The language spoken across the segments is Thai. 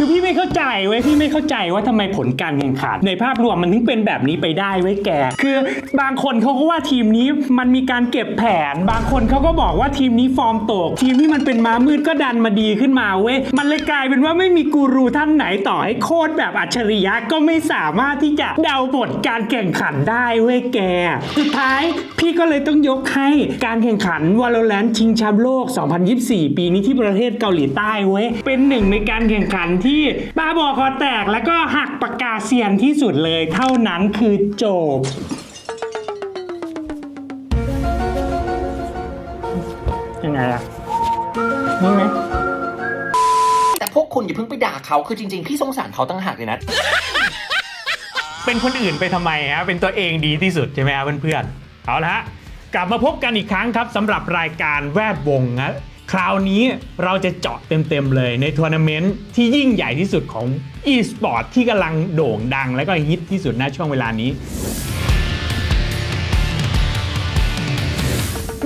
คือพี่ไม่เข้าใจเว้ยพี่ไม่เข้าใจว่าทำไมผลการแข่งขันในภาพรวมมันถึงเป็นแบบนี้ไปได้เว้ยแก คือบางคนเขาก็ว่าทีมนี้มันมีการเก็บแผน บางคนเขาก็บอกว่าทีมนี้ฟอร์มตก ทีมที่มันเป็นม้ามืดก็ดันมาดีขึ้นมาเว้ยมันเลยกลายเป็นว่าไม่มีกูรูท่านไหนต่อให้โคตรแบบอัจฉริยะก็ไม่สามารถที่จะเดาผลการแข่งขันได้เว้ยแก สุดท้ายพี่ก็เลยต้องยกให้การแข่งขัน Valorant ชิงแชมป์โลก 2024 ปีนี้ที่ประเทศเกาหลีใต้เว้ยเป็นหนึ่งในการแข่งขันที่บ้าบอคอแตกแล้วก็หักปากกาเซียนที่สุดเลย เท่านั้นคือจบยังไงอะนี่ไหมแต่พวกคุณอย่าเพิ่งไปด่าเขาคือจริง ๆ พี่สงสารเขาตั้งหากเลยนะ เป็นคนอื่นไปทำไมฮะ เป็นตัวเองดีที่สุดใช่ไหมครับเพื่อนๆเอาละฮะ กลับมาพบกันอีกครั้งครับสำหรับรายการแวดวงนะ คราวนี้เราจะเจาะเต็มๆเลยในทัวร์นาเมนต์ที่ยิ่งใหญ่ที่สุดของ e-sport ที่กำลังโด่งดังและก็ฮิตที่สุดณช่วงเวลานี้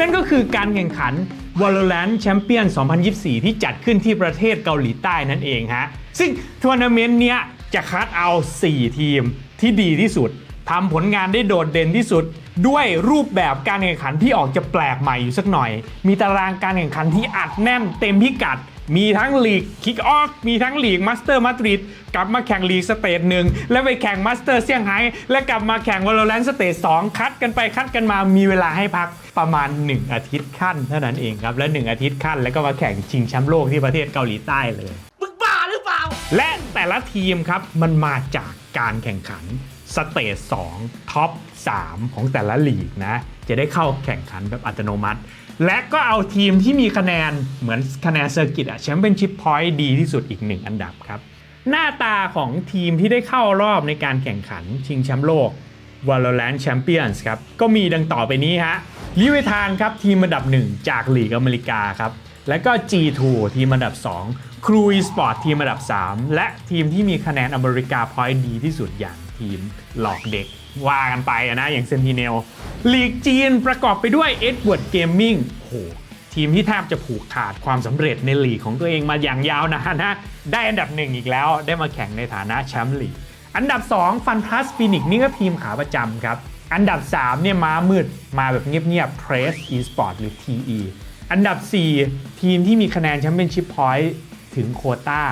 นั่นก็คือการแข่งขัน Valorant Champion 2024 ที่จัดขึ้นที่ประเทศเกาหลีใต้นั่นเองฮะ ซึ่งทัวร์นาเมนต์เนี้ยจะคัดเอา 4 ทีมที่ดีที่สุดทำผลงานได้โดดเด่นที่สุด ด้วยรูปแบบการแข่งขันที่ออกจะแปลกใหม่อยู่สักหน่อย มีตารางการแข่งขันที่อัดแน่นเต็มพิกัด มีทั้งลีกคิกออฟมีทั้งลีกมาสเตอร์มาดริดกลับมาแข่งลีกสเตจหนึ่งแล้วไปแข่งมาสเตอร์เซี่ยงไฮ้และกลับมาแข่งวอลเลนสเตจสองคัดกันไปคัดกันมามีเวลาให้พักประมาณ 1 อาทิตย์ขั้นเท่านั้นเองครับและ 1 อาทิตย์ขั้นแล้วก็มาแข่งชิงแชมป์โลกที่ประเทศเกาหลีใต้เลยมึงบ้าหรือเปล่า และแต่ละทีมครับมันมาจากการแข่งขัน สเตจ2ท็อป 3 ของแต่ละลีกนะ จะได้เข้าแข่งขันแบบอัตโนมัติ และก็เอาทีมที่มีคะแนนเหมือนคะแนนเซอร์กิตอะแชมเปี้ยนชิพพอยต์ดีที่สุดอีกหนึ่งอันดับครับ หน้าตาของทีมที่ได้เข้ารอบในการแข่งขันชิงแชมป์โลก Valorant Champions ครับ ก็มีดังต่อไปนี้ฮะลิเวทานครับทีมอันดับ 1 จากลีกอเมริกาครับแล้วก็ G2 ทีมอันดับ 2 ครูอีสปอร์ตทีมอันดับ 3 และทีมที่มีคะแนนอเมริกาพอยต์ดีที่สุดอย่าง ทีมหลอกเด็กว่ากันไปนะอย่างเซนติเนลลีกจีนประกอบไปด้วย Edward Gaming โหทีมที่แทบจะผูกขาดความสำเร็จในลีกของตัวเองมาอย่างยาวนานนะได้อันดับหนึ่งอีกแล้วได้มาแข่งในฐานะแชมป์ลีกอันดับ 2 ฟันพลัสฟินิกนี่ก็ทีมขาประจำครับ อันดับ 3 เนี่ยม้ามืดมาแบบเงียบๆ Press Esport หรือ TE อันดับ 4 ทีมที่มีคะแนนแชมเปี้ยนชิพพอยต์ถึงโควต้า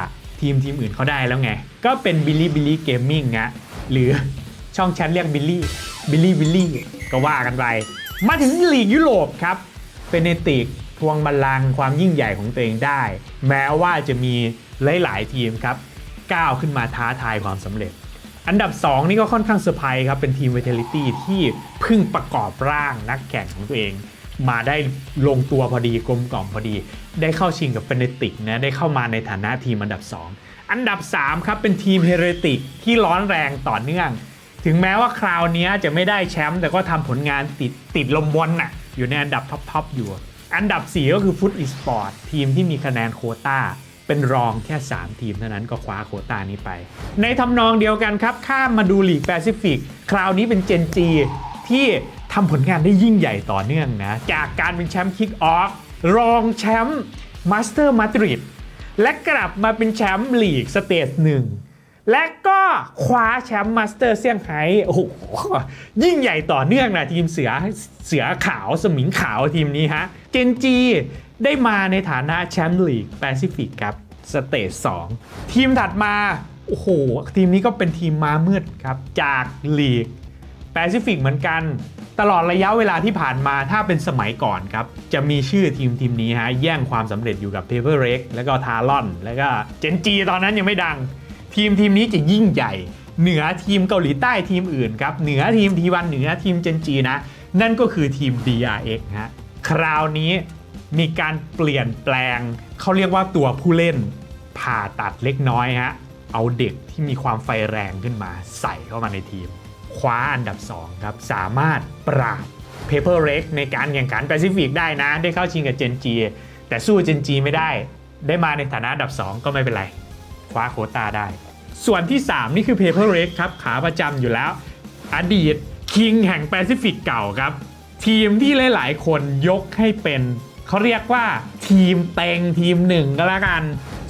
ทีมทีมอื่นเขาได้แล้วไง ก็เป็น Billy Billy Gaming นะ หรือช่องแชทเรียก Billy Billy Billy ก็ว่ากันไป มาถึงลีกยุโรปครับเป็นเนติกทวงบัลลังก์ความยิ่งใหญ่ของตัวเองได้ แม้ว่าจะมีหลาย ๆ ทีมครับก้าวขึ้นมาท้าทายความสำเร็จ อันดับ 2 นี่ก็ค่อนข้างเซอร์ไพรส์ครับ เป็นทีม Vitality ที่เพิ่งประกอบร่างนักแข่งของตัวเอง มาได้ลงตัวพอดีกลมกล่อมพอดี ได้เข้าชิงกับเฟเนติกนะได้เข้ามาในฐานะทีมอันดับ 2 อันดับ 3 ครับ เป็นทีมเฮเรติกที่ร้อนแรงต่อเนื่อง ถึงแม้ว่าคราวนี้จะไม่ได้แชมป์แต่ก็ทำผลงานติดติดลมบอลน่ะอยู่ในอันดับท็อปๆอยู่ อันดับ 4 ก็คือฟุตอีสปอร์ตทีมที่มีคะแนนโคต้าเป็นรองแค่ 3 ทีมเท่านั้นก็คว้าโคต้านี้ไป ในทำนองเดียวกันครับ ข้ามมาดูลีกแปซิฟิกคราวนี้เป็นเจนจีที่ทำผลงานได้ยิ่งใหญ่ต่อเนื่องนะ จากการเป็นแชมป์คิกออฟรองแชมป์มาสเตอร์มาดริด และกลับมาเป็นแชมป์ลีกสเตจหนึ่งและก็คว้าแชมป์มาสเตอร์เซี่ยงไฮ้โอ้โหยิ่งใหญ่ต่อเนื่องนะทีมเสือเสือขาวสมิงขาวทีมนี้ฮะ เจนจีได้มาในฐานะแชมป์ลีกแปซิฟิกครับสเตจ2ทีมถัดมา โอ้โห ทีมนี้ก็เป็นทีมม้ามืดครับ จากลีก แปซิฟิกเหมือนกัน ตลอดระยะเวลาที่ผ่านมาถ้าเป็นสมัยก่อนครับ จะมีชื่อทีมทีมนี้ฮะแย่งความสำเร็จอยู่กับ Paper r e x แล้วก็ทารอนแล้วก็เจนจีตอนนั้นยังไม่ดัง ทีมทีมนี้จะยิ่งใหญ่ เหนือทีมเกาหลีใต้ทีมอื่นครับเหนือทีมทีวันเหนือทีมเจนจีนะ นั่นก็คือทีม DRX ฮะคราวนี้มีการเปลี่ยนแปลง เขาเรียกว่าตัวผู้เล่นผ่าตัดเล็กน้อยฮะเอาเด็กที่มีความไฟแรงขึ้นมาใส่เข้ามาในทีม คว้าอันดับ 2 ครับ สามารถปราบ Paper r e x ในการแข่งขันแปซิฟิกได้นะ ได้เข้าชิงกับเจนจีแต่สู้เจนจีไม่ได้ ได้มาในฐานะอันดับ 2 ก็ไม่เป็นไร คว้าโคต้าได้ ส่วนที่ 3 นี่คือ Paper r e x ครับขาประจำอยู่แล้ว อดีตคิงแห่งแปซิฟิกเก่าครับ ทีมที่หลาย ๆ คนยกให้เป็นเขาเรียกว่าทีมเต็งทีมหนึ่งก็แล้วกัน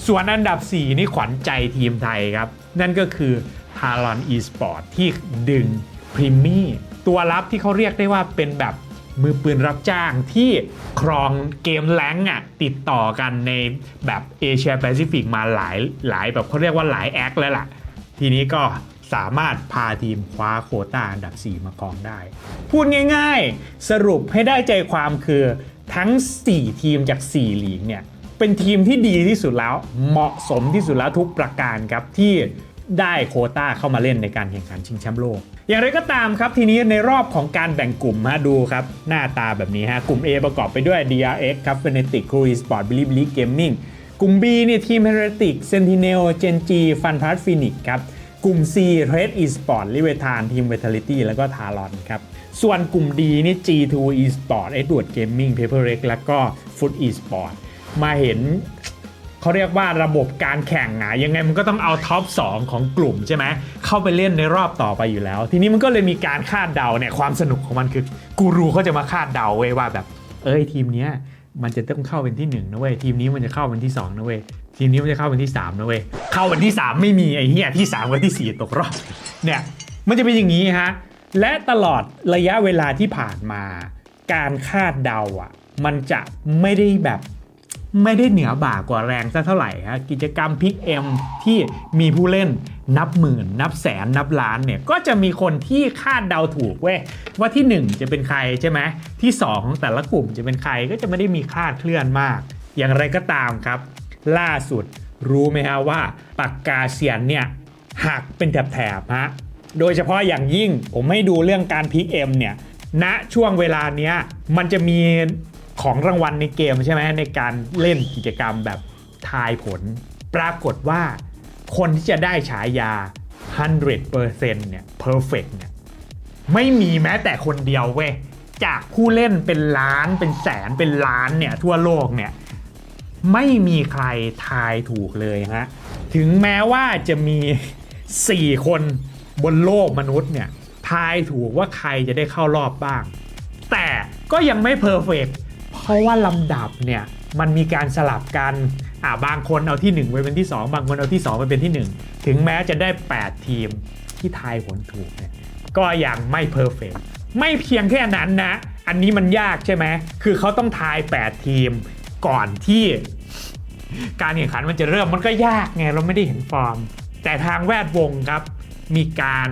ส่วนอันดับ 4 นี่ขวัญใจทีมไทยครับ นั่นก็คือ ทารอนอีสปอร์ตที่ดึงพรีมี่ตัวรับที่เขาเรียกได้ว่าเป็นแบบมือปืนรับจ้างที่ครองเกมแรงอะติดต่อกันในแบบเอเชียแปซิฟิกมาหลายหลายแบบเขาเรียกว่าหลายแอคแล้วล่ะ ทีนี้ก็สามารถพาทีมคว้าโคต้าอันดับ 4 มาครองได้ พูดง่ายๆ สรุปให้ได้ใจความคือทั้ง 4 ทีมจาก 4 ลีกเนี่ย เป็นทีมที่ดีที่สุดแล้วเหมาะสมที่สุดแล้วทุกประการครับที่ ได้โคต้าเข้ามาเล่นในการแข่งขันชิงแชมป์โลก อย่างไรก็ตามครับทีนี้ในรอบของการแบ่งกลุ่มฮะดูครับ หน้าตาแบบนี้ฮะ กลุ่ม A ประกอบไปด้วย DRX ครับ Fnatic Crew Esport Bilibili Gaming กลุ่ม B เนี่ยทีม Heretic Sentinel Genji Fun Plus Phoenix ครับกลุ่ม C Red Esport l i v e t a n ทีม Vitality แล้วก็ Talon ครับส่วนกลุ่ม D นี่ G2 Esport Edward Gaming Paper Rex แล้วก็ Foot Esport มาเห็น เขาเรียกว่าระบบการแข่งอะยังไงมันก็ต้องเอาท็อป 2 ของกลุ่มใช่ไหมเข้าไปเล่นในรอบต่อไปอยู่แล้ว ทีนี้มันก็เลยมีการคาดเดาเนี่ยความสนุกของมันคือกูรูเขาจะมาคาดเดาเว้ยว่าแบบ เอ้ยทีมเนี้ยมันจะต้องเข้าเป็นที่1นะเว้ยทีมนี้มันจะเข้าเป็นที่2นะเว้ยทีมนี้มันจะเข้าเป็นที่3นะเว้ยเข้าเป็นที่ 3 ไม่มีไอ้เหี้ยที่3กับที่ 4 ตกรอบเนี่ยมันจะเป็นอย่างนี้ฮะและตลอดระยะเวลาที่ผ่านมา การคาดเดาอะ มันจะไม่ได้แบบ ไม่ได้เหนือบ่ากว่าแรงสักเท่าไหร่ฮะกิจกรรมพิกเอ็มที่มีผู้เล่นนับหมื่น นับแสนนับล้านเนี่ยก็จะมีคนที่คาดเดาถูกเว้ยว่าที่ 1 จะเป็นใครใช่ไหมที่ 2 ของแต่ละกลุ่มจะเป็นใครก็จะไม่ได้มีคาดเคลื่อนมาก อย่างไรก็ตามครับ ล่าสุดรู้ไหมฮะว่าปากกาเซียนเนี่ยหักเป็นแถบๆฮะโดยเฉพาะอย่างยิ่งผมให้ดูเรื่องการพิกเอ็มเนี่ยณช่วงเวลาเนี้ยมันจะมี ของรางวัลในเกมใช่ไหมในการเล่นกิจกรรมแบบทายผล ปรากฏว่าคนที่จะได้ฉายา 100%เนี่ย perfect เนี่ย ไม่มีแม้แต่คนเดียวเว้ย จากผู้เล่นเป็นล้านเป็นแสนเป็นล้านเนี่ย ทั่วโลกเนี่ย ไม่มีใครทายถูกเลยฮะ ถึงแม้ว่าจะมี 4 คนบนโลกมนุษย์เนี่ย ทายถูกว่าใครจะได้เข้ารอบบ้าง แต่ก็ยังไม่เพอร์เฟกเพ ราะว่าลำดับเนี่ยมันมีการสลับกันอ่าบางคนเอาที่ 1 ไปเป็นที่ 2 บางคนเอาที่ 2 ไปเป็นที่ 1 ถึงแม้จะได้ 8 ทีมที่ทายผลถูกเนี่ยก็ยังไม่เพอร์เฟกไม่เพียงแค่นั้นนะ อันนี้มันยากใช่ไหมคือเขาต้องทาย 8 ทีมก่อนที่ การแข่งขันมันจะเริ่มมันก็ยากไงเราไม่ได้เห็นฟอร์ม แต่ทางแวดวงครับมีการ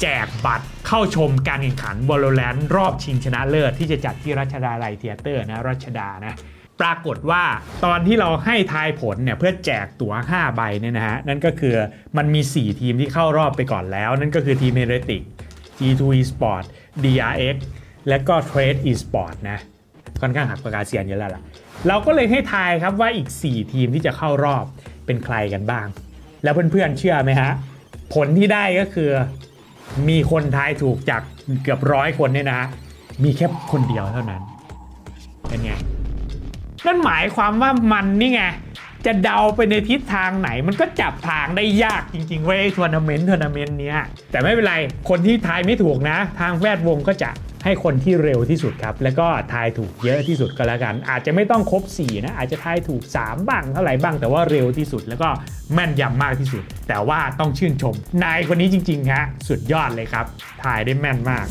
แจกบัตรเข้าชมการแข่งขัน Valorant รอบชิงชนะเลิศที่จะจัดที่รัชดาลัยเทียเตอร์นะรัชดานะปรากฏว่าตอนที่เราให้ทายผลเนี่ยเพื่อแจกตั๋ว 5 ใบเนี่ยนะฮะนั่นก็คือมันมี 4 ทีมที่เข้ารอบไปก่อนแล้ว นั่นก็คือทีม Heretic G2 Esport DRX และก็ Trade Esport นะค่อนข้างหักปากกาเซียนเยอะแล้วล่ะ เราก็เลยให้ทายครับว่าอีก 4 ทีมที่จะเข้ารอบเป็นใครกันบ้าง แล้วเพื่อนๆเชื่อไหมฮะ ผลที่ได้ก็คือ มีคนทายถูกจากเกือบร้อยคนเนี่ยนะฮะมีแค่คนเดียวเท่านั้นเป็นไงนั่นหมายความว่ามันนี่ไง จะเดาไปในทิศทางไหน มันก็จับทางได้ยากจริงๆเว้ยทัวร์นาเมนต์ทัวร์นาเมนต์เนี้ยแต่ไม่เป็นไร คนที่ทายไม่ถูกนะ ทางแวดวงก็จะให้คนที่เร็วที่สุดครับ แล้วก็ทายถูกเยอะที่สุดก็แล้วกัน อาจจะไม่ต้องครบ 4 นะ อาจจะทายถูก 3 บ้างเท่าไหร่บ้างแต่ว่าเร็วที่สุดแล้วก็แม่นยำมากที่สุด แต่ว่าต้องชื่นชม นายคนนี้จริงๆฮะสุดยอดเลยครับทายได้แม่นมาก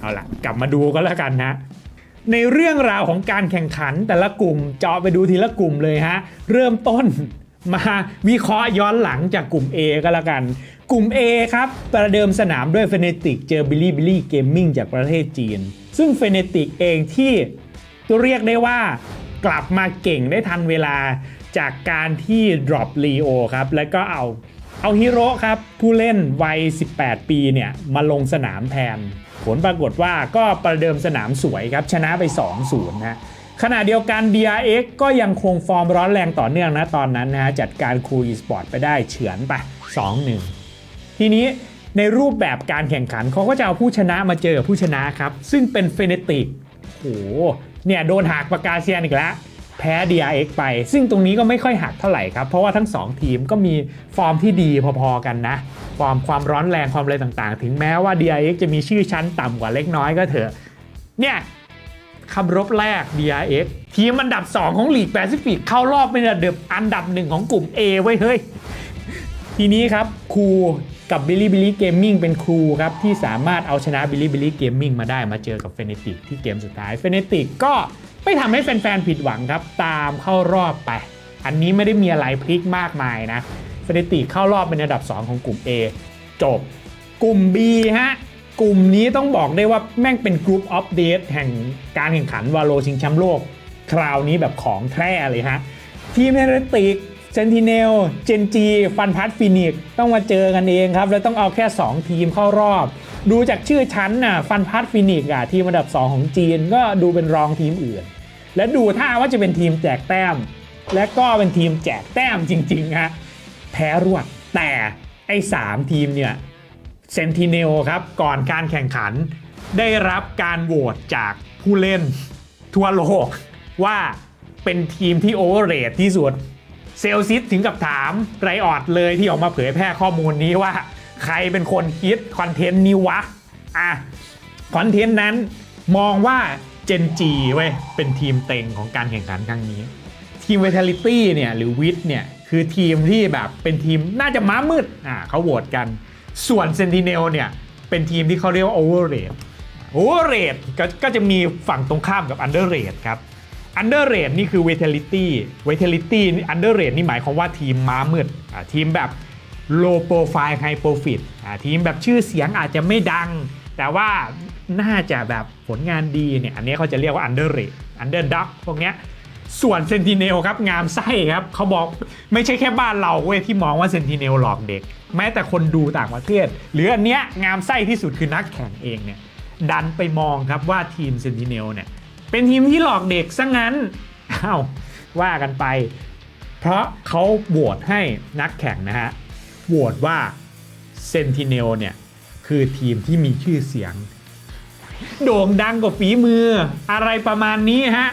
เอาล่ะกลับมาดูก็แล้วกันนะ ในเรื่องราวของการแข่งขันแต่ละกลุ่มเจาะไปดูทีละกลุ่มเลยฮะ เริ่มต้นมาวิเคราะห์ย้อนหลังจากกลุ่ม A ก็แล้วกัน กลุ่ม A ครับ ประเดิมสนามด้วยเฟเนติกเจอบิลลี่บิลลี่เกมมิ่งจากประเทศจีน ซึ่งเฟเนติกเองที่เรียกได้ว่ากลับมาเก่งได้ทันเวลาจากการที่ drop Leo ครับ แล้วก็เอาเอาฮิโร่ครับ ผู้เล่นวัย 18 ปีเนี่ย มาลงสนามแทน ผลปรากฏว่าก็ประเดิมสนามสวยครับชนะไป 2-0นะขณะเดียวกัน DRX ก็ยังคงฟอร์มร้อนแรงต่อเนื่องนะตอนนั้นนะฮะจัดการคูอีสปอร์ตไปได้เฉือนไป 2-1 ทีนี้ในรูปแบบการแข่งขันเขาก็จะเอาผู้ชนะมาเจอกับผู้ชนะครับ ซึ่งเป็นเฟเนติกโหเนี่ยโดนหักปากกาเซียนอีกแล้ว แพ้ DRX ไป ซึ่งตรงนี้ก็ไม่ค่อยหักเท่าไหร่ครับ เพราะว่าทั้ง 2 ทีมก็มีฟอร์มที่ดีพอๆกันนะ ฟอร์มความร้อนแรงความอะไรต่างๆ ถึงแม้ว่า DRX จะมีชื่อชั้นต่ำกว่าเล็กน้อยก็เถอะ เนี่ยคำรบแรก DRX ทีมอันดับ 2 ของลีกแปซิฟิกเข้ารอบเป็นอันดับอันดับหนึ่งของกลุ่ม A ไว้ยเฮ้ย ทีนี้ครับครูกับบิลลี่บิลลี่เกมมิ่งเป็นครูครับ ที่สามารถเอาชนะบิลลี่บิลลี่เกมมิ่งมาได้มาเจอกับเฟเนติกที่เกมสุดท้ายเฟเนติกก็ ไม่ทำให้แฟนๆผิดหวังครับ ตามเข้ารอบไป อันนี้ไม่ได้มีอะไรพลิกมากมายนะเฟเนติเข้ารอบเป็นอันดับ 2 ของกลุ่ม A จบ กลุ่ม B ฮะกลุ่มนี้ต้องบอกได้ว่าแม่งเป็นกรุ๊ปออฟเดตแห่งการแข่งขันวาโลชิงแชมป์โลก คราวนี้แบบของแท้เลยฮะ ทีมเฮเรติกเซนติเนล เจนจี ฟันพัทฟินิกต้องมาเจอกันเองครับ แล้วต้องเอาแค่ 2 ทีมเข้ารอบ ดูจากชื่อชั้นน่ะ ฟันพัทฟินิกอะ ทีมอันดับ 2 ของจีนก็ดูเป็นรองทีมอื่น และดูท่าว่าจะเป็นทีมแจกแต้ม และก็เป็นทีมแจกแต้มจริงๆฮะแพ้รวดแต่ไอ้สามทีมเนี่ยเซนติเนลครับก่อนการแข่งขัน ได้รับการโหวตจากผู้เล่นทั่วโลก ว่าเป็นทีมที่โอเวอร์เรทที่สุดเซลซิสถึงกับถามไรออดเลยที่ออกมาเผยแพร่ข้อมูลนี้ว่า ใครเป็นคนคิดคอนเทนต์นี้วะ อะ คอนเทนต์นั้นมองว่า เจนจีเว้ยเป็นทีมเต็งของการแข่งขันครั้งนี้ ทีม Vitality เนี่ยหรือวิทเนี่ยคือทีมที่แบบเป็นทีมน่าจะม้ามืดอ่าเขาโหวตกัน ส่วน Sentinel เนี่ยเป็นทีมที่เขาเรียกว่า Overrate Overrate ก็ก็จะมีฝั่งตรงข้ามกับ Underrate ครับ Underrate นี่คือ Vitality Vitality นี่ Underrate นี่หมายความว่าทีมม้ามืดอ่าทีมแบบ low profile high profit อ่าทีมแบบชื่อเสียงอาจจะไม่ดัง แต่ว่าน่าจะแบบผลงานดีเนี่ยอันนี้เขาจะเรียกว่า underrate underdog พวกเนี้ยส่วนเซนติเนลครับงามไส้ครับเขาบอกไม่ใช่แค่บ้านเราเว้ยที่มองว่าเซนติเนลหลอกเด็ก แม้แต่คนดูต่างประเทศ หรืออันเนี้ยงามไส้ที่สุดคือนักแข่งเองเนี่ยดันไปมองครับว่าทีมเซนติเนลเนี่ยเป็นทีมที่หลอกเด็กซะงั้นอ้าวว่ากันไป เพราะเขาโหวตให้นักแข่งนะฮะโหวตว่าเซนติเนลเนี่ย คือทีมที่มีชื่อเสียง โด่งดังกว่าฝีมือ อะไรประมาณนี้ฮะ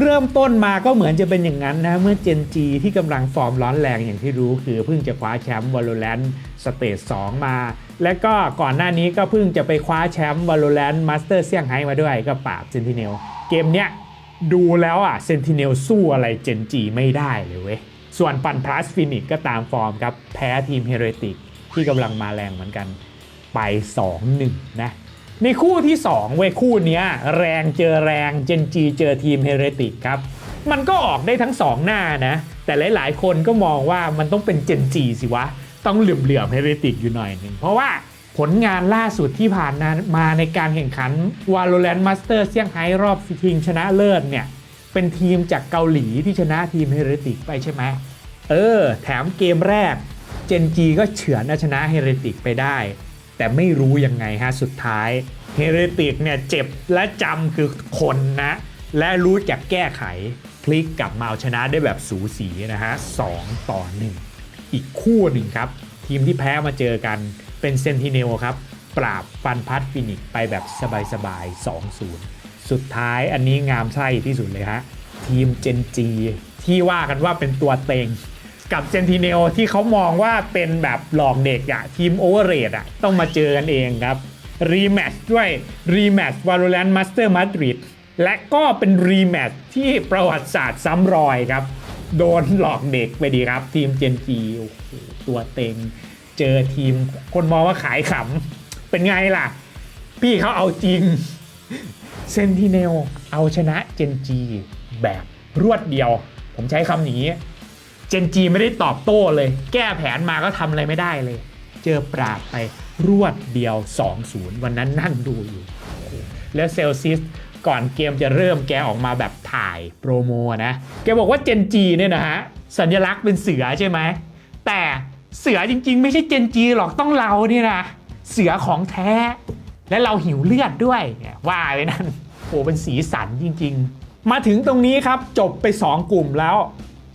เริ่มต้นมาก็เหมือนจะเป็นอย่างนั้นนะ เมื่อเจนจีที่กำลังฟอร์มร้อนแรงอย่างที่รู้คือเพิ่งจะคว้าแชมป์ Valorant สเตจ2มา และก็ก่อนหน้านี้ก็เพิ่งจะไปคว้าแชมป์ Valorant Master เซี่ยงไฮ้มาด้วยก็ปราบ Sentinel เกมเนี้ยดูแล้วอะ Sentinel สู้อะไรเจนจีไม่ได้เลยเว้ยส่วนปันพลัสฟินิกก็ตามฟอร์มครับ แพ้ทีมเฮเรติกที่กำลังมาแรงเหมือนกัน ไป 2-1 นะ ในคู่ที่ 2 เวคู่เนี้ยแรงเจอแรงเจนจีเจอทีมเฮเรติกครับ มันก็ออกได้ทั้ง 2 หน้านะ แต่หลาย ๆ คนก็มองว่ามันต้องเป็นเจนจีสิวะ ต้องเหลื่อมๆเฮเรติกอยู่หน่อยหนึ่งเพราะว่าผลงานล่าสุดที่ผ่านมาในการแข่งขัน Valorant Master เซี่ยงไฮ้รอบชิงชนะเลิศเนี่ย เป็นทีมจากเกาหลีที่ชนะทีมเฮเรติกไปใช่ไหมเออ แถมเกมแรก เจนจีก็เฉือนชนะเฮเรติกไปได้ แต่ไม่รู้ยังไงฮะสุดท้ายเฮเรติกเนี่ยเจ็บและจำคือคนนะ และรู้จักแก้ไข พลิกกลับมาเอาชนะได้แบบสูสีนะฮะ2ต่อ1อีกคู่หนึ่งครับ ทีมที่แพ้มาเจอกันเป็นเซนติเนลครับ ปราบฟันพัดฟินิกไปแบบสบายๆ 2-0 สุดท้ายอันนี้งามไส้ที่สุดเลยฮะทีมเจนจีที่ว่ากันว่าเป็นตัวเต็ง กับเซนติเนลที่เขามองว่าเป็นแบบหลอกเด็กอะทีมโอเวอร์เรทอะต้องมาเจอกันเองครับรีแมตช์ด้วยรีแมตช์ Valorant Master Madrid และก็เป็นรีแมตช์ที่ประวัติศาสตร์ซ้ำรอยครับ โดนหลอกเด็กไปดีครับ ทีมเจนจีโอ้โหตัวเต็ง เจอทีมคนมองว่าขายขำ เป็นไงล่ะ พี่เขาเอาจริงเซนติเนลเอาชนะเจนจีแบบรวดเดียว ผมใช้คำนี้ เจนจีไม่ได้ตอบโต้เลย แก้แผนมาก็ทำอะไรไม่ได้เลย เจอปราบไปรวดเดียว 2-0 วันนั้นนั่งดูอยู่ แล้วเซลซิสก่อนเกมจะเริ่มแกออกมาแบบถ่ายโปรโมนะ แกบอกว่าเจนจีเนี่ยนะฮะ สัญลักษณ์เป็นเสือใช่ไหม แต่เสือจริงๆ ไม่ใช่เจนจีหรอกต้องเราเนี่ยนะ เสือของแท้ และเราหิวเลือดด้วยเนี่ยว่าไปนั่นโอ้เป็นสีสันจริง ๆ มาถึงตรงนี้ครับจบไป 2 กลุ่มแล้ว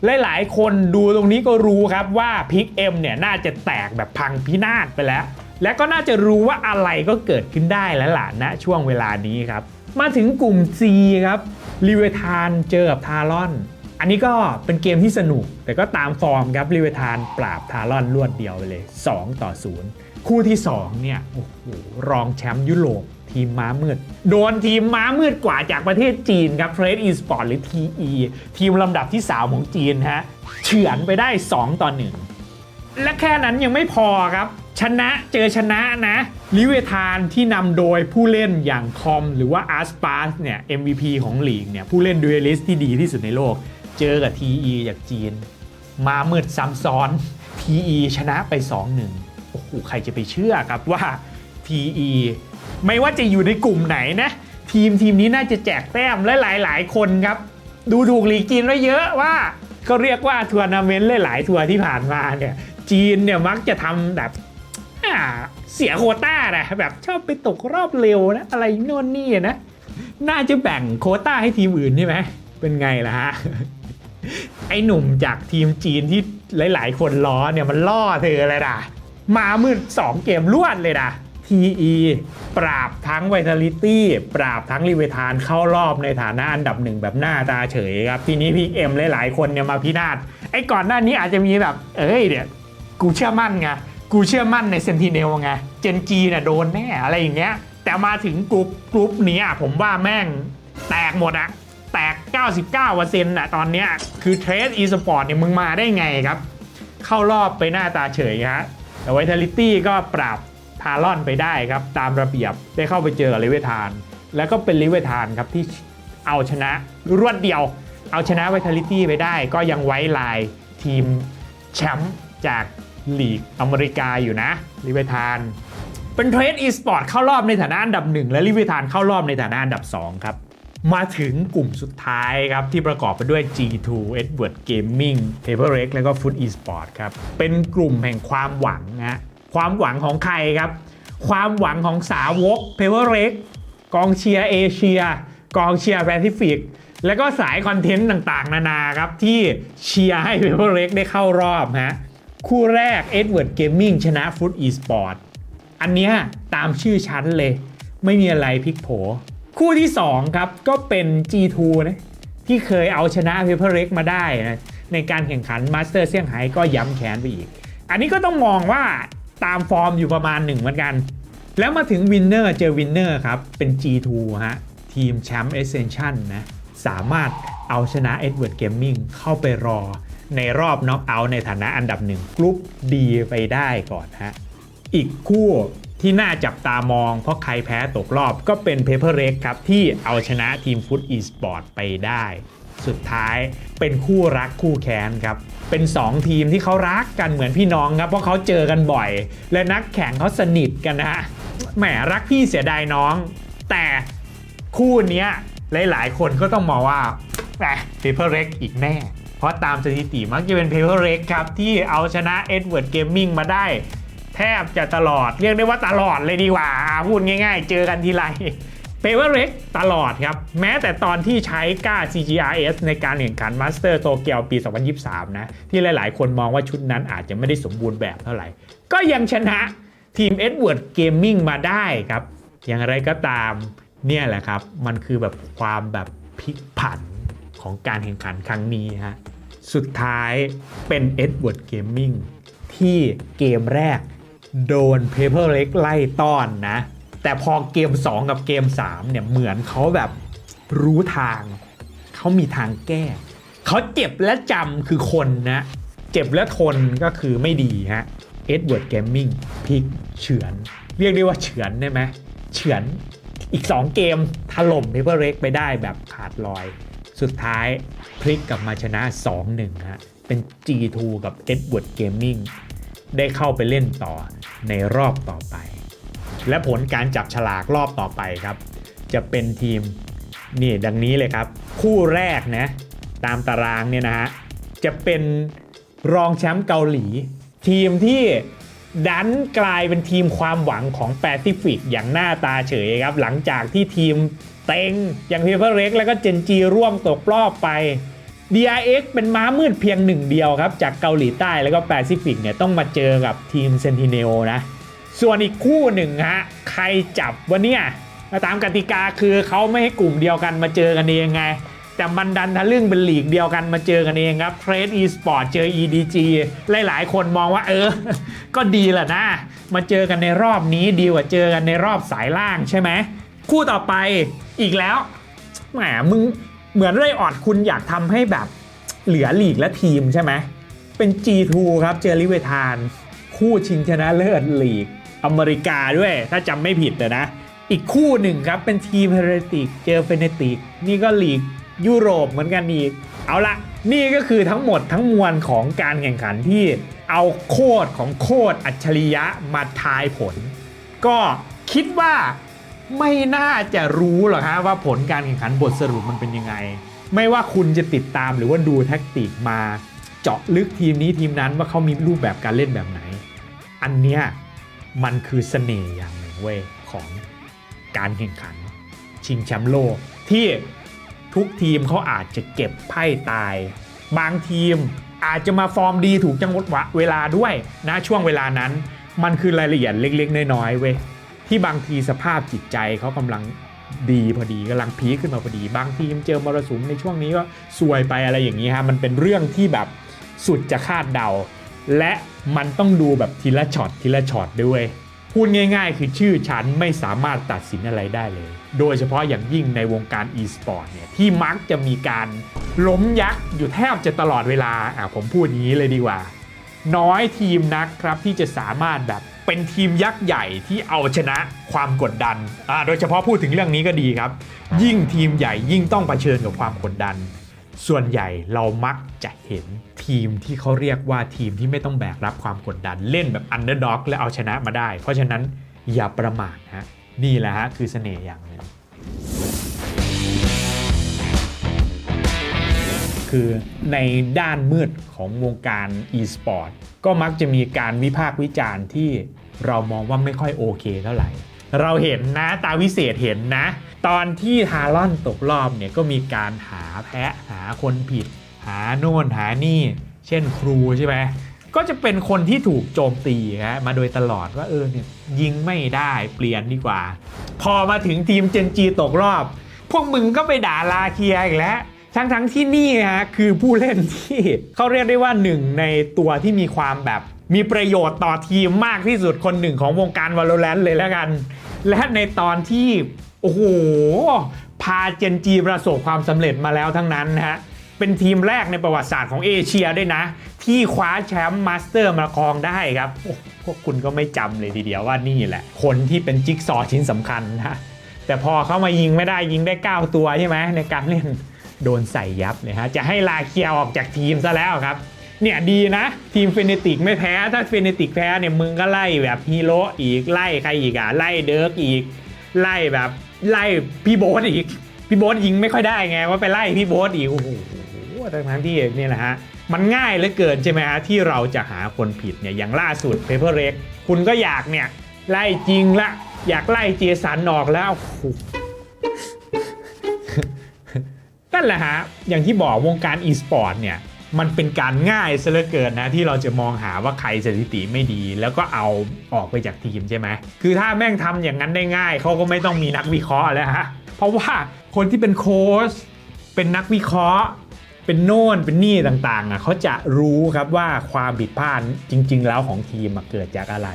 หลายๆ คนดูตรงนี้ก็รู้ครับว่าพิกเอ็มเนี่ยน่าจะแตกแบบพังพินาศไปแล้ว และก็น่าจะรู้ว่าอะไรก็เกิดขึ้นได้แล้วล่ะณช่วงเวลานี้ครับ มาถึงกลุ่ม C ครับลิเวทานเจอกับทารอน อันนี้ก็เป็นเกมที่สนุก แต่ก็ตามฟอร์มครับลิเวทานปราบทารอนรวดเดียวไปเลย 2 ต่อ 0 คู่ที่ 2 เนี่ยโอ้โหรองแชมป์ยุโรป ทีมม้ามืด โดนทีมม้ามืดกว่าจากประเทศจีนครับ Trade Esport หรือ TE ทีมลำดับที่ 3 ของจีนฮะเฉือนไปได้ 2 ต่อ 1 และแค่นั้นยังไม่พอครับ ชนะเจอชนะนะ ลิเวทานที่นำโดยผู้เล่นอย่างคอมหรือว่าอาร์สปาสเนี่ย MVP ของลีกเนี่ย ผู้เล่นดูเอลิสที่ดีที่สุดในโลก เจอกับ TE จากจีน มามืดซ้ำซ้อน TE ชนะไป 2-1โอ้โหใครจะไปเชื่อครับว่า TE ไม่ว่าจะอยู่ในกลุ่มไหนนะ ทีมทีมนี้น่าจะแจกแต้มและหลาย ๆ คนครับ ดูถูกหลีกจีนไว้เยอะว่าก็เรียกว่าทัวร์นาเมนต์หลาย ๆ ทัวร์ที่ผ่านมาเนี่ย จีนเนี่ยมักจะทำแบบเสียโคต้านะแบบชอบไปตกรอบเร็วนะ อะไรโน่นนี่นะ น่าจะแบ่งโคต้าให้ทีมอื่นใช่ไหมเป็นไงล่ะฮะไอหนุ่มจากทีมจีนที่หลาย ๆ คนล้อเนี่ยมันล่อเธอเลยนะมามืด2เกมรวดเลยนะ TE ปราบทั้ง Vitality ปราบทั้งรีเวทานเข้ารอบในฐานะอันดับหนึ่งแบบหน้าตาเฉยครับ ทีนี้พีเอ็มหลายๆคนเนี่ยมาพินาศไอ้ก่อนหน้านี้อาจจะมีแบบ เอ้ยเดี๋ยวกูเชื่อมั่นไงกูเชื่อมั่นในเซนติเนลไงเจนจีน่ะโดนแน่อะไรอย่างเงี้ย แต่มาถึงกลุ่มกลุ่มนี้ผมว่าแม่งแตกหมดอะแตก 99%อะตอนเนี้ยคือเทรดอีสปอร์ตเนี่ยมึงมาได้ไงครับ เข้ารอบไปหน้าตาเฉยฮะแต่ Vitality ก็ปราบ ทารอนไปได้ครับตามระเบียบได้เข้าไปเจอกับลิเวทาน แล้วก็เป็นลิเวทานครับที่เอาชนะรวดเดียว เอาชนะ Vitality ไปได้ ก็ยังไว้ลายทีมแชมป์จากลีกอเมริกาอยู่นะลิเวทานเป็นเทรดอีสปอร์ตเข้ารอบในฐานะอันดับหนึ่งและลิเวทานเข้ารอบในฐานะอันดับ2ครับมาถึงกลุ่มสุดท้ายครับ ที่ประกอบไปด้วย G2 Edward Gaming Paper Rex แล้วก็ Foot Esport ครับ เป็นกลุ่มแห่งความหวังนะฮะ ความหวังของใครครับ ความหวังของสาวก Paper Rex กกองเชียร์เอเชีย กองเชียร์แปซิฟิกแล้วก็สายคอนเทนต์ต่างๆ นานาครับ ที่เชียร์ให้ Paper Rex ได้เข้ารอบฮะคู่แรก Edward Gaming ชนะ Foot Esport อันเนี้ยตามชื่อชั้นเลย ไม่มีอะไรพลิกโผ คู่ที่ 2 ครับ ก็เป็น G2 นะที่เคยเอาชนะ Paper Rex มาได้นะในการแข่งขัน Master เซี่ยงไฮ้ก็ย้ำแค้นไปอีก อันนี้ก็ต้องมองว่า ตามฟอร์มอยู่ประมาณหนึ่งเหมือนกัน แล้วมาถึงวินเนอร์เจอวินเนอร์ครับ เป็น G2 ฮะ ทีมแชมป์ Ascension นะ สามารถเอาชนะ Edward Gaming เข้าไปรอ ในรอบน็อกเอาท์ในฐานะอันดับหนึ่งกรุ๊ปดีไปได้ก่อนฮะ อีกคู่ที่น่าจับตามองเพราะใครแพ้ตกรอบก็เป็น Paper r e x ครับ ที่เอาชนะทีมฟุตอีสปอร์ตไปได้ สุดท้าย เป็นคู่รักคู่แค้นครับ เป็น 2 ทีมที่เขารักกันเหมือนพี่น้องครับ เพราะเขาเจอกันบ่อย และนักแข่งเขาสนิทกันนะฮะแหมรักพี่เสียดายน้อง แต่คู่นี้ยหลาย ๆ คนก็ต้องมองว่าแหม Paper r e x อีกแน่ เพราะตามสถิติมักจะเป็น Paper r e x ครับ ที่เอาชนะ Edward Gaming มาได้ แทบจะตลอดเรียกได้ว่าตลอดเลยดีกว่าอ่าพูดง่าย ๆ เจอกันทีไร เปเวอร์เร็กตลอดครับ แม้แต่ตอนที่ใช้ก้า CGRS ในการแข่งขัน Master Tokyo ปี 2023 นะ ที่หลายๆ คนมองว่าชุดนั้นอาจจะไม่ได้สมบูรณ์แบบเท่าไหร่ ก็ยังชนะทีม Edward Gaming มาได้ครับ อย่างไรก็ตามเนี่ยแหละครับ มันคือแบบความแบบพลิกผันของการแข่งขันครั้งนี้ฮะสุดท้ายเป็น Edward Gaming ที่เกมแรกโดน Paper r e ไล่ต้อนนะ แต่พอเกม 2 กับเกม 3 เนี่ย เหมือนเขาแบบรู้ทาง เขามีทางแก้ เขาเจ็บและจำคือคนนะ เจ็บและทนก็คือไม่ดีฮะ Edward Gaming พลิกเฉือน เรียกได้ว่าเฉือนได้ไหมเฉือนอีก 2 เกมถล่ม Paper r e x ไปได้แบบขาดลอย สุดท้ายพลิกกลับมาชนะ 2-1 ฮะ เป็น G2 กับ Edward Gaming ได้เข้าไปเล่นต่อในรอบต่อไป และผลการจับฉลากรอบต่อไปครับ จะเป็นทีมนี่ดังนี้เลยครับ คู่แรกนะตามตารางเนี่ยนะฮะจะเป็นรองแชมป์เกาหลี ทีมที่ดันกลายเป็นทีมความหวังของแปซิฟิกอย่างหน้าตาเฉยครับ หลังจากที่ทีมเต็งอย่างเพเ r ร์เร็กแล้วก็เจนจีร่วมตกรอบไป DRX เป็นม้ามืดเพียงหนึ่งเดียวครับ จากเกาหลีใต้แล้วก็แปซิฟิกเนี่ยต้องมาเจอกับทีม Sentinel นะ ส่วนอีกคู่หนึ่งฮะใครจับวันเนี้ยตามกติกาคือเขาไม่ให้กลุ่มเดียวกันมาเจอกันเองไง แต่มันดันทะลึ่งเป็นหลีกเดียวกันมาเจอกันเองครับ Trade Esport เจอ EDG หลายๆ คนมองว่าเออ ก็ดีแหละนะ มาเจอกันในรอบนี้ดีกว่าเจอกันในรอบสายล่างใช่ไหมคู่ต่อไปอีกแล้วแหมมึงเหมือนเรยออดคุณอยากทำให้แบบเหลือหลีกและทีมใช่ไหมเป็น G2 ครับเจอริเวทาน คู่ชิงชนะเลิศหลีก อเมริกาด้วย ถ้าจำไม่ผิดนะนะ อีกคู่หนึ่งครับเป็นทีมเฮเรติกเจอเฟเนติก นี่ก็ลีกยุโรปเหมือนกันอีก เอาละนี่ก็คือทั้งหมดทั้งมวลของการแข่งขันที่เอาโคดของโคดอัจฉริยะมาทายผล ก็คิดว่าไม่น่าจะรู้หรอกฮะว่าผลการแข่งขันบทสรุปมันเป็นยังไง ไม่ว่าคุณจะติดตามหรือว่าดูแท็กติกมา เจาะลึกทีมนี้ทีมนั้นว่าเขามีรูปแบบการเล่นแบบไหน อันเนี้ย มันคือเสน่ห์อย่างหนึ่งเว้ยของการแข่งขัน ชิงแชมป์โลก ที่ทุกทีมเขาอาจจะเก็บไพ่ตาย บางทีมอาจจะมาฟอร์มดีถูกจังหวะเวลาด้วยนะช่วงเวลานั้น มันคือรายละเอียดเล็กๆ น้อยๆเว้ยที่บางทีสภาพจิตใจเขากำลังดีพอดีกำลังพีคขึ้นมาพอดี บางทีมเจอมรสุมในช่วงนี้ก็ซวยไปอะไรอย่างนี้ฮะมันเป็นเรื่องที่แบบสุดจะคาดเดา และ มันต้องดูแบบทีละช็อตทีละช็อตด้วยพูดง่าย ๆ คือชื่อฉันไม่สามารถตัดสินอะไรได้เลย โดยเฉพาะอย่างยิ่งในวงการ e-sport เนี่ยที่มักจะมีการล้มยักษ์อยู่แทบจะตลอดเวลาอะผมพูดอย่างนี้เลยดีกว่า น้อยทีมนักครับที่จะสามารถแบบเป็นทีมยักษ์ใหญ่ที่เอาชนะความกดดันอ่าโดยเฉพาะพูดถึงเรื่องนี้ก็ดีครับ ยิ่งทีมใหญ่ยิ่งต้องเผชิญกับความกดดัน ส่วนใหญ่เรามักจะเห็นทีมที่เขาเรียกว่าทีมที่ไม่ต้องแบกรับความกดดันเล่นแบบอันเดอร์ด็อกและเอาชนะมาได้ เพราะฉะนั้นอย่าประมาทฮะนี่แหละฮะคือเสน่ห์อย่างหนึงคือในด้านมืดของวงการ e-sport ก็มักจะมีการวิพากษ์วิจารณ์ที่เรามองว่าไม่ค่อยโอเคเท่าไหร่ เราเห็นนะตาวิเศษเห็นนะ ตอนที่ฮารอนตกรอบเนี่ยก็มีการหาแพะหาคนผิด หาโน่นหานี่ เช่นครูใช่ไหมก็จะเป็นคนที่ถูกโจมตีฮะมาโดยตลอดว่าเออเนี่ยยิงไม่ได้เปลี่ยนดีกว่า พอมาถึงทีมเจนจีตกรอบ พวกมึงก็ไปด่าลาเคียอีกแล้วทั้งทั้งที่นี่ฮะคือผู้เล่นที่เขาเรียกได้ว่าหนึ่งในตัวที่มีความแบบมีประโยชน์ต่อทีมมากที่สุดคนหนึ่งของวงการ Valorant เลยแล้วกัน และในตอนที่ โอ้โห พาเจนจีประสบความสำเร็จมาแล้วทั้งนั้นนะฮะ เป็นทีมแรกในประวัติศาสตร์ของเอเชียด้วยนะ ที่คว้าแชมป์มาสเตอร์มาครองได้ครับพวกคุณก็ไม่จำเลยทีเดียวว่านี่แหละ คนที่เป็นจิ๊กซอชิ้นสำคัญนะแต่พอเข้ามายิงไม่ได้ยิงได้ 9 ตัวใช่ไหมในการเล่นโดนใส่ยับเลยฮะ จะให้ลาเคียวออกจากทีมซะแล้วครับ เนี่ยดีนะ ทีมเฟเนติกไม่แพ้ ถ้าเฟเนติกแพ้เนี่ยมึงก็ไล่แบบฮีโร่อีกไล่ใครอีกอะไล่เดิร์กอีกไล่แบบ ไล่พี่โบ๊ทอีก พี่โบ๊ทยิงไม่ค่อยได้ไงว่าไปไล่พี่โบ๊ทอีกโอ้โหทั้งทั้งที่เนี่ยแหละฮะมันง่ายเหลือเกินใช่ไหมฮะที่เราจะหาคนผิดเนี่ยอย่างล่าสุดเพเปอร์เร็กคุณก็อยากเนี่ยไล่จริงละ อยากไล่เจสันออกแล้วนั่นแหละฮะอย่างที่บอกวงการ e-sport เนี่ย มันเป็นการง่ายซะเหลือเกินนะที่เราจะมองหาว่าใครสถิติไม่ดี แล้วก็เอาออกไปจากทีมใช่ไหมคือถ้าแม่งทำอย่างนั้นได้ง่ายเขาก็ไม่ต้องมีนักวิเคราะห์แล้วฮะเพราะว่าคนที่เป็นโค้ชเป็นนักวิเคราะห์ เป็นโน่นเป็นนี่ต่างๆอะเขาจะรู้ครับว่าความผิดพลาดจริง ๆ แล้วของทีมเกิดจากอะไร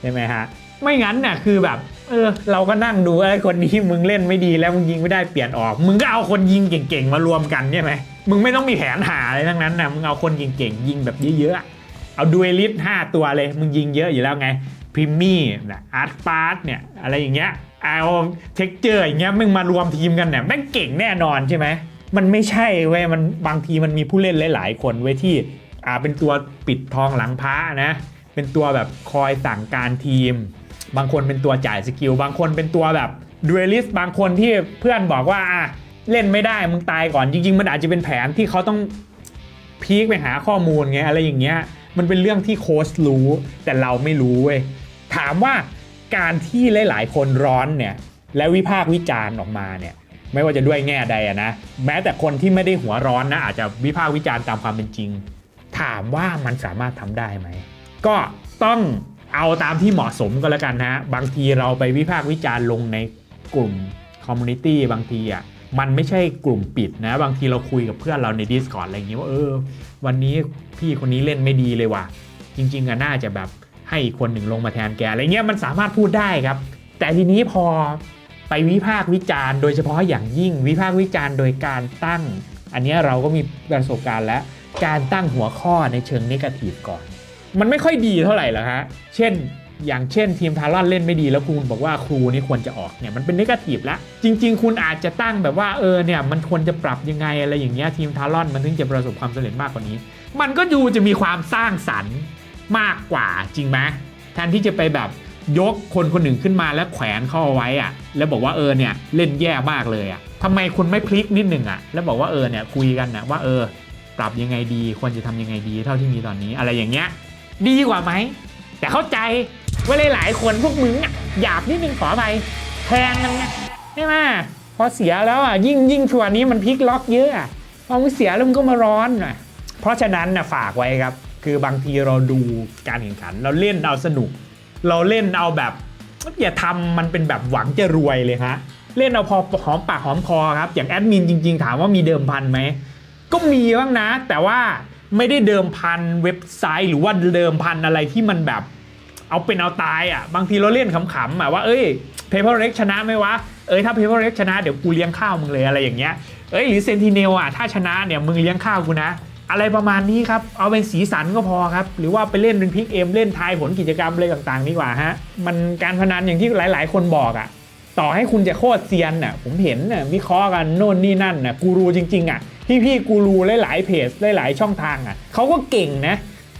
ใช่ไหมฮะไม่งั้นน่ะคือแบบเออเราก็นั่งดูไอ้คนนี้มึงเล่นไม่ดีแล้วมึงยิงไม่ได้เปลี่ยนออก มึงก็เอาคนยิงเก่งๆมารวมกันใช่ไหม มึงไม่ต้องมีแผนหาอะไรทั้งนั้นนะมึงเอาคนเก่งๆยิงแบบเยอะๆ เอาดูเอลิสห้าตัวเลย มึงยิงเยอะอยู่แล้วไงพริมมี่นะอาร์ตปาร์ตเนี่ยอะไรอย่างเงี้ยเอาเท็กเจอร์อย่างเงี้ยมึงมารวมทีมกันเนี่ยแม่งเก่งแน่นอนใช่ไหมมันไม่ใช่เว้ยมันบางทีมันมีผู้เล่นหลาย ๆ คนเว้ยที่อ่าเป็นตัวปิดทองหลังพระนะ เป็นตัวแบบคอยสั่งการทีม บางคนเป็นตัวจ่ายสกิล บางคนเป็นตัวแบบดูเอลิสบางคนที่เพื่อนบอกว่าอะ เล่นไม่ได้มึงตายก่อนจริง ๆ มันอาจจะเป็นแผนที่เขาต้องพีคไปหาข้อมูลไงอะไรอย่างเงี้ยมันเป็นเรื่องที่โค้ชรู้แต่เราไม่รู้เว้ยถามว่าการที่หลาย ๆ คนร้อนเนี่ยและวิพากษ์วิจารณ์ออกมาเนี่ยไม่ว่าจะด้วยแง่ใดอะนะแม้แต่คนที่ไม่ได้หัวร้อนนะอาจจะวิพากษ์วิจารณ์ตามความเป็นจริง ถามว่ามันสามารถทำได้ไหมก็ต้องเอาตามที่เหมาะสมก็แล้วกันนะบางทีเราไปวิพากษ์วิจารณ์ลงในกลุ่มคอมมูนิตี้บางทีอะ มันไม่ใช่กลุ่มปิดนะ บางทีเราคุยกับเพื่อนเราใน Discord อะไรอย่างเงี้ยว่าเออ วันนี้พี่คนนี้เล่นไม่ดีเลยว่ะ จริงๆอะน่าจะแบบให้อีกคนหนึ่งลงมาแทนแกอะไรเงี้ยมันสามารถพูดได้ครับ แต่ทีนี้พอไปวิพากษ์วิจารณ์โดยเฉพาะอย่างยิ่งวิพากษ์วิจารณ์โดยการตั้ง อันนี้เราก็มีประสบการณ์แล้วการตั้งหัวข้อในเชิงนกาทีฟก่อน มันไม่ค่อยดีเท่าไหร่หรอกฮะเช่น อย่างเช่นทีมทารอนเล่นไม่ดีแล้วคุณบอกว่าครูนี่ควรจะออกเนี่ยมันเป็นนิเกทีฟแล้ว จริง ๆ คุณอาจจะตั้งแบบว่าเออเนี่ยมันควรจะปรับยังไงอะไรอย่างเงี้ยทีมทารอนมันถึงจะประสบความสำเร็จมากกว่านี้ มันก็ดูจะมีความสร้างสรรค์มากกว่าจริงไหมแทนที่จะไปแบบยกคนคนหนึ่งขึ้นมาแล้วแขวนเข้าเอาไว้อะแล้วบอกว่าเออเนี่ยเล่นแย่มากเลยอะทำไมคุณไม่พลิกนิดหนึ่งอะแล้วบอกว่าเออเนี่ยคุยกันนะว่าเออ ปรับยังไงดี ควรจะทำยังไงดีเท่าที่มีตอนนี้อะไรอย่างเงี้ยดีกว่าไหมแต่เข้าใจ ว่าหลายๆคนพวกมึงอะหยาบนิดนึงขอไปแทงมันไงใช่ไหมพอเสียแล้วอะยิ่งยิ่งทัวนี้มันพลิกล็อกเยอะอะพอมึงเสียแล้วมึงก็มาร้อนอะเพราะฉะนั้นนะฝากไว้ครับ คือบางทีเราดูการแข่งขัน เราเล่นเอาสนุก เราเล่นเอาแบบอย่าทำมันเป็นแบบหวังจะรวยเลยฮะเล่นเอาพอหอมปากหอมคอครับ อย่างแอดมินจริง ๆ ถามว่ามีเดิมพันไหมก็มีบ้างนะ แต่ว่าไม่ได้เดิมพันเว็บไซต์ หรือว่าเดิมพันอะไรที่มันแบบ เอาเป็นเอาตายอะบางทีเราเล่นขำๆอะว่าเอ้ยเพเปอร์เร็กชนะไหมวะเอ้ยถ้าเพเปอร์เร็กชนะเดี๋ยวกูเลี้ยงข้าวมึงเลยอะไรอย่างเงี้ยเอ้ยหรือเซนติเนลอะถ้าชนะเนี่ยมึงเลี้ยงข้าวกูนะ อะไรประมาณนี้ครับ เอาเป็นสีสันก็พอครับ หรือว่าไปเล่นเป็นพิกเอมเล่นทายผลกิจกรรมอะไรต่างๆดีกว่าฮะมันการพนันอย่างที่หลายๆ คนบอกอะต่อให้คุณจะโคตรเซียนน่ะผมเห็นน่ะวิเคราะห์กันโน่นนี่นั่นน่ะกูรูจริงๆอะพี่ๆกูรูหลายๆเพจหลายๆช่องทางอะเขาก็เก่งนะ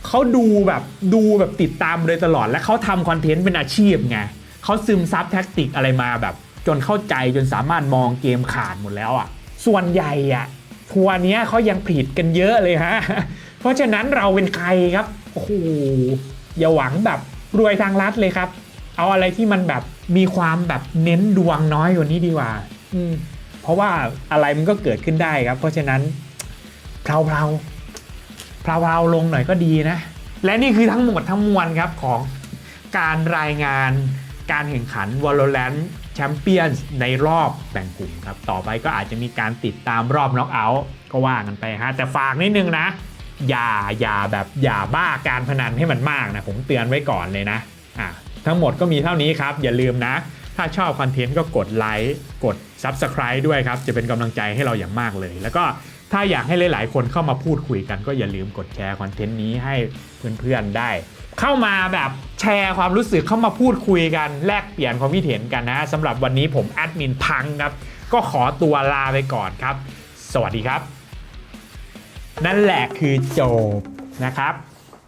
เขาดูแบบดูแบบติดตามเลยตลอด และเขาทำคอนเทนต์เป็นอาชีพไงเขาซึมซับแท็กติกอะไรมาแบบ จนเข้าใจจนสามารถมองเกมขาดหมดแล้วอะ ส่วนใหญ่อะทัวร์เนี้ยเขายังผิดกันเยอะเลยฮะ เพราะฉะนั้นเราเป็นใครครับโอ้โหอย่าหวังแบบรวยทางลัดเลยครับ เอาอะไรที่มันแบบมีความแบบเน้นดวงน้อยกว่านี้ดีกว่า อืมเพราะว่าอะไรมันก็เกิดขึ้นได้ครับ เพราะฉะนั้นเพลาเพลาเพลาเพลาลงหน่อยก็ดีนะ และนี่คือทั้งหมดทั้งมวลครับของการรายงานการแข่งขัน Valorant Champions ในรอบแบ่งกลุ่มครับ ต่อไปก็อาจจะมีการติดตามรอบน็อกเอาท์ก็ว่ากันไปฮะ แต่ฝากนิดนึงนะ อย่าอย่าแบบอย่าบ้าการพนันให้มันมากนะ ผมเตือนไว้ก่อนเลยนะอะทั้งหมดก็มีเท่านี้ครับ อย่าลืมนะ ถ้าชอบคอนเทนต์ก็กดไลค์กด Subscribe ด้วยครับ จะเป็นกำลังใจให้เราอย่างมากเลย แล้วก็ ถ้าอยากให้หลายๆ คนเข้ามาพูดคุยกันก็อย่าลืมกดแชร์คอนเทนต์นี้ให้เพื่อนๆได้ เข้ามาแบบแชร์ความรู้สึกเข้ามาพูดคุยกันแลกเปลี่ยนความคิดเห็นกันนะสำหรับวันนี้ผมแอดมินพังครับ ก็ขอตัวลาไปก่อนครับ สวัสดีครับ นั่นแหละคือจบนะครับ